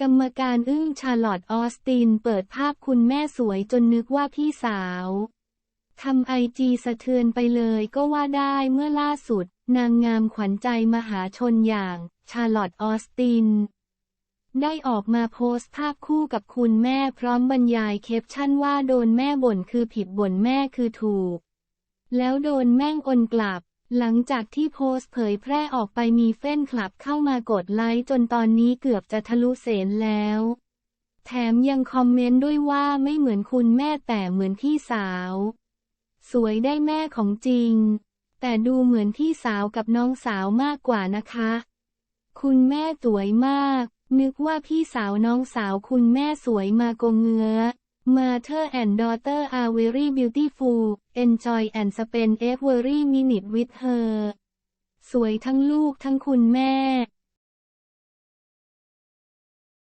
กรรมการอึ้งชาร์ลอตออสตินเปิดภาพคุณแม่สวยจนนึกว่าพี่สาวทำไอจีสะเทือนไปเลยก็ว่าได้เมื่อล่าสุด นางงามขวัญใจมหาชนอย่าง ชาร์ลอตออสติน ได้ออกมาโพสต์ภาพคู่กับคุณแม่พร้อมบรรยายเคปชั่นว่าโดนแม่บ่นคือผิดบ่นแม่คือถูก แล้วโดนแม่งอนกลับ หลังจากที่โพสต์เผยแพร่ออกไปมีเฟ้นคลับเข้ามากดไลค์จนตอนนี้เกือบจะทะลุเสนแล้ว แถมยังคอมเมนต์ด้วยว่าไม่เหมือนคุณแม่แต่เหมือนพี่สาว สวยได้แม่ของจริง แต่ดูเหมือนพี่สาวกับน้องสาวมากกว่านะคะ คุณแม่สวยมาก นึกว่าพี่สาวน้องสาวคุณแม่สวยมากงเงื้อ Mother and daughter are very beautiful enjoy and spend every minute with her สวยทั้งลูกทั้งคุณแม่